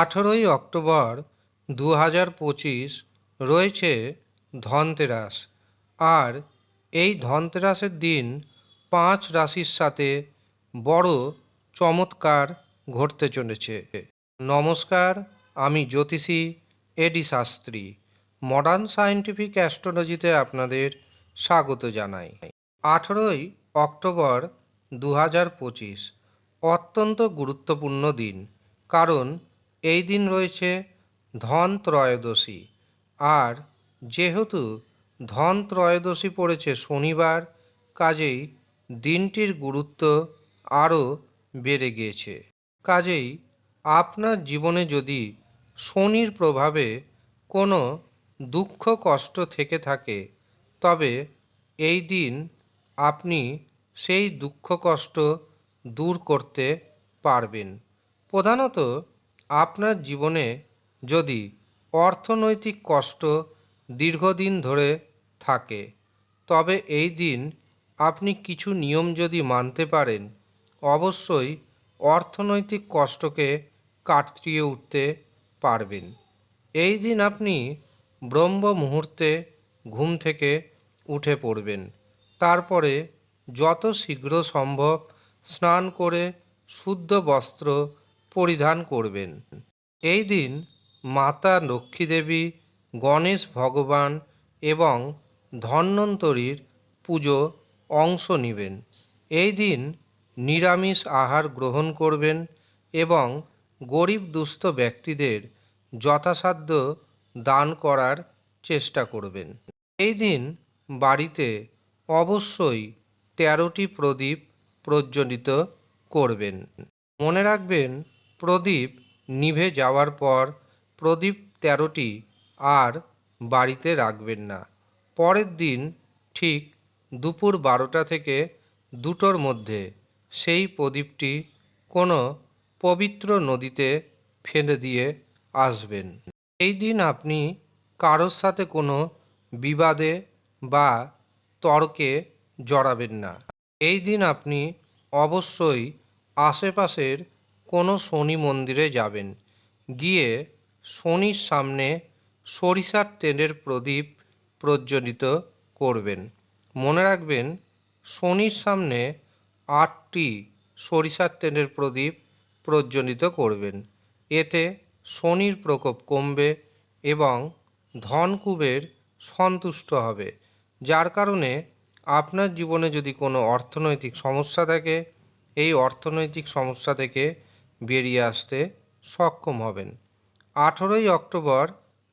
আঠেরোই অক্টোবর দু হাজার পঁচিশ রয়েছে ধনতেরাস। আর এই ধনতেরাসের দিন পাঁচ রাশির সাথে বড় চমৎকার ঘটতে চলেছে। নমস্কার, আমি জ্যোতিষী A D Shastri. Modern scientific অ্যাস্ট্রোলজিতে আপনাদের স্বাগত জানাই। আঠেরোই অক্টোবর দু হাজার পঁচিশ অত্যন্ত গুরুত্বপূর্ণ দিন। কারণ এই দিন রয়েছে ধন ত্রয়োদশী আর যেহেতু ধন ত্রয়োদশী পড়েছে শনিবার, কাজেই দিনটির গুরুত্ব আরও বেড়ে গিয়েছে। কাজেই আপনার জীবনে যদি শনির প্রভাবে কোনো দুঃখ কষ্ট থেকে থাকে, তবে এই দিন আপনি সেই দুঃখ কষ্ট দূর করতে পারবেন। প্রধানত আপনার জীবনে যদি অর্থনৈতিক কষ্ট দীর্ঘদিন ধরে থাকে, তবে এই দিন আপনি কিছু নিয়ম যদি মানতে পারেন, অবশ্যই অর্থনৈতিক কষ্টকে কাটিয়ে উঠতে পারবেন। এই দিন আপনি ব্রহ্ম মুহূর্তে ঘুম থেকে উঠে পড়বেন। তারপরে যত শীঘ্র সম্ভব স্নান করে শুদ্ধ বস্ত্র পরিধান করবেন। এই দিন মাতা লক্ষ্মী দেবী গণেশ ভগবান এবং ধন্বন্তরীর পুজো অংশ নেবেন। এই দিন নিরামিষ আহার গ্রহণ করবেন এবং গরিব দুস্থ ব্যক্তিদের যথাসাধ্য দান করার চেষ্টা করবেন। এই দিন বাড়িতে অবশ্যই তেরোটি প্রদীপ প্রজ্বলিত করবেন। মনে রাখবেন প্রদীপ নিভে যাওয়ার পর প্রদীপ তেরোটি আর বাড়িতে রাখবেন না। পরের দিন ঠিক দুপুর বারোটা থেকে দুটোর মধ্যে সেই প্রদীপটি কোনো পবিত্র নদীতে ফেলে দিয়ে আসবেন। এই দিন আপনি কারোর সাথে কোনো বিবাদে বা তর্কে জড়াবেন না। এই দিন আপনি অবশ্যই আশেপাশের কোনো শনি মন্দিরে যাবেন। গিয়ে শনির সামনে সরিষার তেলের প্রদীপ প্রজ্বলিত করবেন। মনে রাখবেন, শনির সামনে আটটি সরিষার তেলের প্রদীপ প্রজ্বলিত করবেন। এতে শনির প্রকোপ কমবে এবং ধনকুবের সন্তুষ্ট হবে। যার কারণে আপনার জীবনে যদি কোনো অর্থনৈতিক সমস্যা থাকে, এই অর্থনৈতিক সমস্যা থেকে বেরিয়ে আসতে সক্ষম হবেন। আঠেরোই অক্টোবর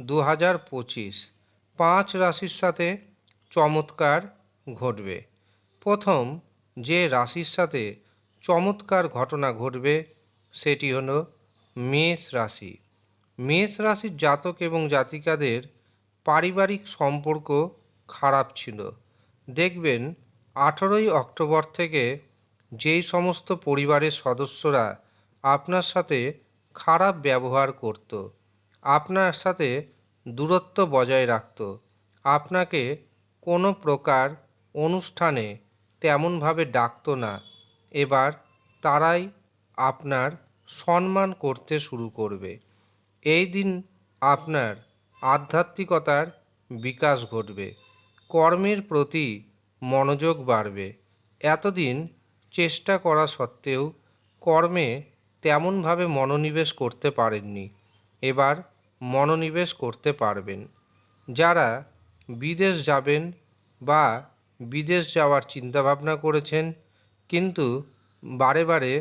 দু হাজার পঁচিশ, পাঁচ রাশির সাথে চমৎকার ঘটবে। প্রথম যে রাশির সাথে চমৎকার ঘটনা ঘটবে সেটি হল মেষ রাশি। মেষ রাশির জাতক এবং জাতিকাদের পারিবারিক সম্পর্ক খারাপ ছিল। দেখবেন আঠেরোই অক্টোবর থেকে যেই সমস্ত পরিবারের সদস্যরা আপনার সাথে খারাপ ব্যবহার করত। আপনার সাথে দূরত্ব বজায় রাখত। আপনাকে কোনো প্রকার অনুষ্ঠানে তেমনভাবে ডাকতো না। এবার তারাই আপনার সম্মান করতে শুরু করবে। এই দিন আপনার আধ্যাত্মিকতার বিকাশ ঘটবে। কর্মের প্রতি মনোযোগ বাড়বে। এতদিন চেষ্টা করা সত্ত্বেও কর্মে তেমনভাবে মনোনিবেশ করতে পারেননি। এবার মনোনিবেশ করতে পারবেন। যারা বিদেশ যাবেন বা বিদেশ যাওয়ার চিন্তাভাবনা করেছেন, কিন্তু বারে বারে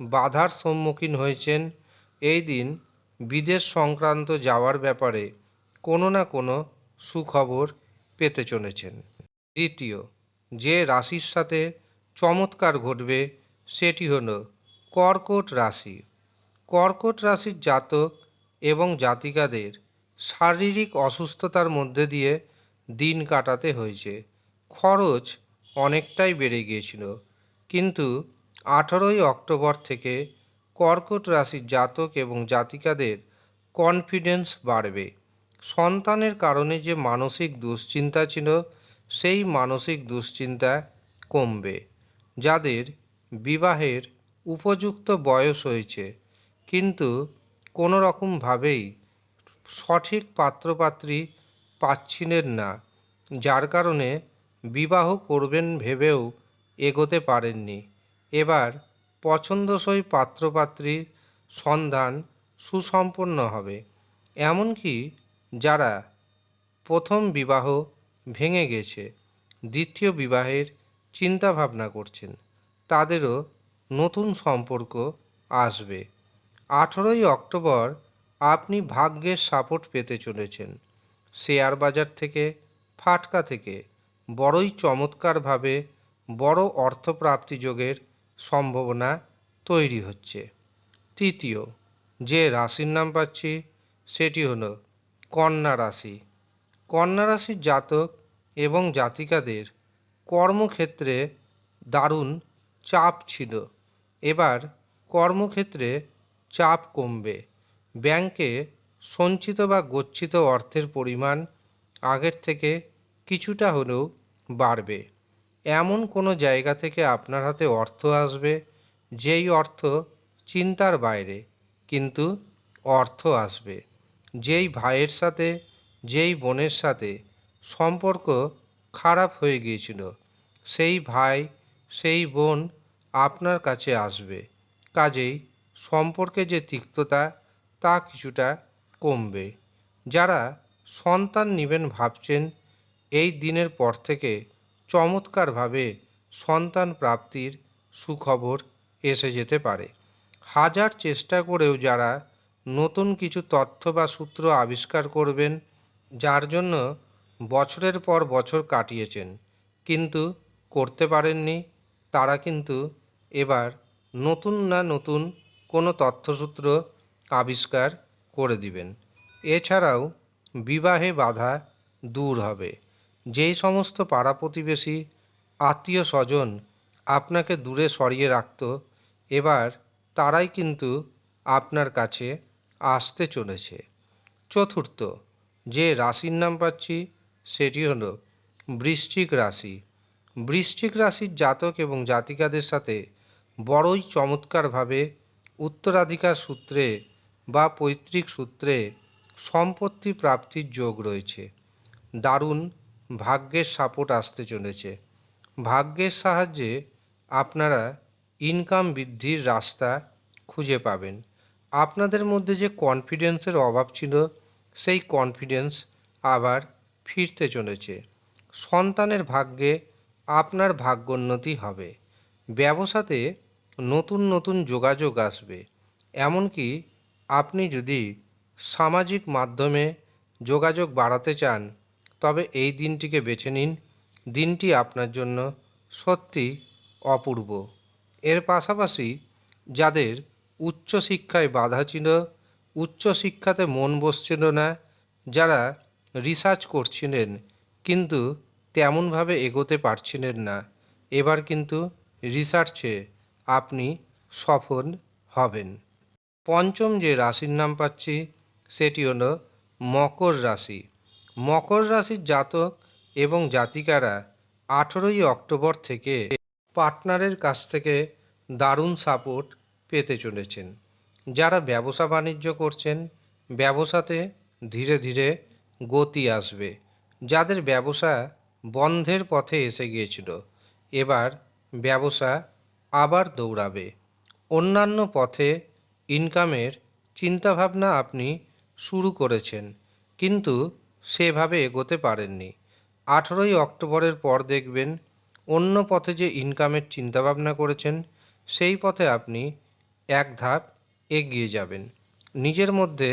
বাধার সম্মুখীন হয়েছেন, এই দিন বিদেশ সংক্রান্ত যাওয়ার ব্যাপারে কোনো না কোনো সুখবর পেতে চলেছেন। দ্বিতীয়, যে রাশির সাথে চমৎকার ঘটবে সেটি হলো কর্কট রাশি। কর্কট রাশির জাতক এবং জাতিকাদের শারীরিক অসুস্থতার মধ্যে দিয়ে দিন কাটাতে হয়েছে। খরচ অনেকটাই বেড়ে গিয়েছিল। কিন্তু আঠেরোই অক্টোবর থেকে কর্কট রাশির জাতক এবং জাতিকাদের কনফিডেন্স বাড়বে। সন্তানের কারণে যে মানসিক দুশ্চিন্তা ছিল, সেই মানসিক দুশ্চিন্তা কমবে। যাদের বিবাহের উপযুক্ত বয়স হয়েছে, কিন্তু কোনো রকমভাবেই সঠিক পাত্রপাত্রী পাচ্ছিলেন না, যার কারণে বিবাহ করবেন ভেবেও এগোতে পারেননি। এবার পছন্দসই পাত্রপাত্রীর সন্ধান সুসম্পন্ন হবে, এমনকি যারা প্রথম বিবাহ ভেঙে গেছে, দ্বিতীয় বিবাহের চিন্তা ভাবনা করছেন, তাদেরও নতুন সম্পর্ক আসবে। আঠেরোই অক্টোবর আপনি ভাগ্যের সাপোর্ট পেতে চলেছেন। শেয়ার বাজার থেকে, ফাটকা থেকে, বড়ই চমৎকারভাবে বড় অর্থপ্রাপ্তি যোগের সম্ভাবনা তৈরি হচ্ছে। তৃতীয়, যে রাশির নাম পাচ্ছি সেটি হলো কন্যা রাশি। কন্যা রাশির জাতক এবং জাতিকাদের কর্মক্ষেত্রে দারুণ চাপ ছিল। এবার কর্মক্ষেত্রে চাপ কমবে। ব্যাংকে সঞ্চিত বা গচ্ছিত অর্থের পরিমাণ আগের থেকে কিছুটা হলেও বাড়বে। এমন কোনো জায়গা থেকে আপনার হাতে অর্থ আসবে, যেই অর্থ চিন্তার বাইরে, কিন্তু অর্থ আসবে। যেই ভাইয়ের সাথে, যেই বোনের সাথে সম্পর্ক খারাপ হয়ে গিয়েছিল, সেই ভাই, সেই বোন আপনার কাছে আসবে। কাজেই সম্পর্কে যে তিক্ততা, তা কিছুটা কমবে। যারা সন্তান নেবেন ভাবছেন, এই দিনের পর থেকে চমৎকারভাবে সন্তান প্রাপ্তির সুখবর এসে যেতে পারে। হাজার চেষ্টা করেও যারা নতুন কিছু তথ্য বা সূত্র আবিষ্কার করবেন, যার জন্য বছরের পর বছর কাটিয়েছেন, কিন্তু করতে পারেননি তারা কিন্তু এবার নতুন না নতুন কোনো তথ্যসূত্র আবিষ্কার করে দিবেন। এছাড়াও বিবাহে বাধা দূর হবে। যেই সমস্ত পাড়া প্রতিবেশী আত্মীয় স্বজন আপনাকে দূরে সরিয়ে রাখত, এবার তারাই কিন্তু আপনার কাছে আসতে চলেছে। চতুর্থ, যে রাশির নাম পাচ্ছি সেটি হলো বৃশ্চিক রাশি। বৃশ্চিক রাশির জাতক এবং জাতিকাদের সাথে বড়ই চমৎকারভাবে উত্তরাধিকার সূত্রে বা পৈতৃক সূত্রে সম্পত্তি প্রাপ্তির যোগ রয়েছে। দারুণ ভাগ্যের সাপোর্ট আসতে চলেছে। ভাগ্যের সাহায্যে আপনারা ইনকাম বৃদ্ধির রাস্তা খুঁজে পাবেন। আপনাদের মধ্যে যে কনফিডেন্সের অভাব ছিল, সেই কনফিডেন্স আবার ফিরতে চলেছে। সন্তানের ভাগ্যে আপনার ভাগ্যোন্নতি হবে। ব্যবসাতে নতুন নতুন যোগাযোগ আসবে। এমনকি আপনি যদি সামাজিক মাধ্যমে যোগাযোগ বাড়াতে চান, তবে এই দিনটিকে বেছে নিন। দিনটি আপনার জন্য সত্যি অপূর্ব। এর পাশাপাশি যাদের উচ্চশিক্ষায় বাধা ছিল উচ্চশিক্ষাতে মন বসছিল না, যারা রিসার্চ করছিলেন, কিন্তু তেমনভাবে এগোতে পারছিলেন না। এবার কিন্তু রিসার্চে আপনি সফল হবেন। পঞ্চম যে রাশির নাম পাচ্ছি, সেটি হলো মকর রাশি। মকর রাশির জাতক এবং জাতিকারা আঠেরোই অক্টোবর থেকে পার্টনারের কাছ থেকে দারুণ সাপোর্ট পেতে চলেছেন। যারা ব্যবসা বাণিজ্য করছেন, ব্যবসাতে ধীরে ধীরে গতি আসবে। যাদের ব্যবসা বন্ধের পথে এসে গিয়েছিল। এবার ব্যবসা আবার দৌড়াবে। অন্যান্য পথে ইনকামের চিন্তাভাবনা আপনি শুরু করেছেন, কিন্তু সেভাবে এগোতে পারেননি। আঠেরোই অক্টোবরের পর দেখবেন অন্য পথে যে ইনকামের চিন্তাভাবনা করেছেন, সেই পথে আপনি এক ধাপ এগিয়ে যাবেন। নিজের মধ্যে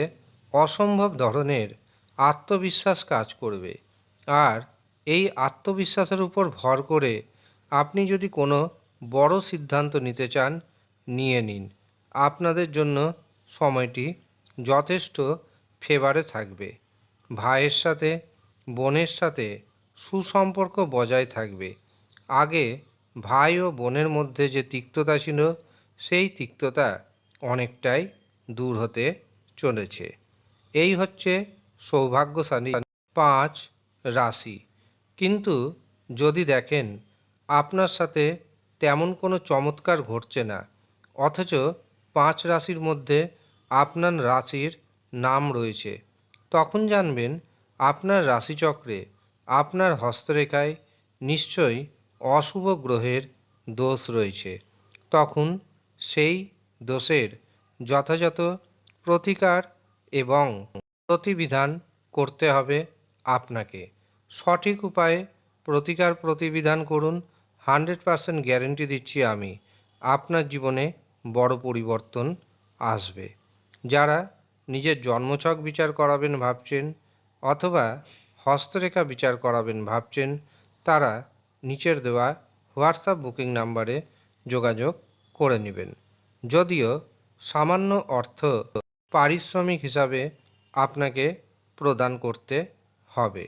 অসম্ভব ধরনের আত্মবিশ্বাস কাজ করবে। আর এই আত্মবিশ্বাসের উপর ভর করে আপনি যদি কোনো বড় সিদ্ধান্ত নিতে চান, নিয়ে নিন। আপনাদের জন্য সময়টি যথেষ্ট ফেভারে থাকবে। ভাইয়ের সাথে, বোনের সাথে সুসম্পর্ক বজায় থাকবে। আগে ভাই ও বোনের মধ্যে যে তিক্ততা ছিল, সেই তিক্ততা অনেকটাই দূর হতে চলেছে। এই হচ্ছে সৌভাগ্যশালী পাঁচ রাশি। কিন্তু যদি দেখেন, আপনার সাথে তেমন কোনো চমৎকার ঘটছে না। অথচ পাঁচ রাশির মধ্যে আপনার রাশির নাম রয়েছে। তখন জানবেন, আপনার রাশিচক্রে, আপনার হস্তরেখায় নিশ্চয়ই অশুভ গ্রহের দোষ রয়েছে। তখন সেই দোষের যথাযথ প্রতিকার এবং প্রতিবিধান করতে হবে আপনাকে। সঠিক উপায়ে প্রতিকার প্রতিবিধান করুন, হান্ড্রেড পারসেন্ট গ্যারেন্টি দিচ্ছি আমি। আপনার জীবনে বড় পরিবর্তন আসবে। যারা নিজের জন্মছক বিচার করাবেন ভাবছেন অথবা হস্তরেখা বিচার করাবেন ভাবছেন, তারা নিচের দেওয়া হোয়াটসঅ্যাপ বুকিং নাম্বারে যোগাযোগ করে নেবেন। যদিও সামান্য অর্থ পারিশ্রমিক হিসাবে আপনাকে প্রদান করতে হবে।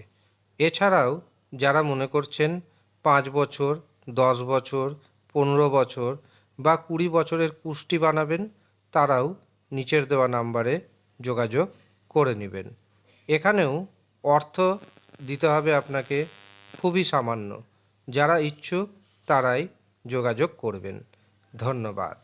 এছাড়াও যারা মনে করছেন পাঁচ বছর, দশ বছর, পনেরো বছর বা কুড়ি বছরের কুষ্টি বানাবেন, তারাও নিচের দেওয়া নাম্বারে যোগাযোগ করে নেবেন। এখানেও অর্থ দিতে হবে আপনাকে খুবই সামান্য। যারা ইচ্ছুক তারাই যোগাযোগ করবেন। ধন্যবাদ।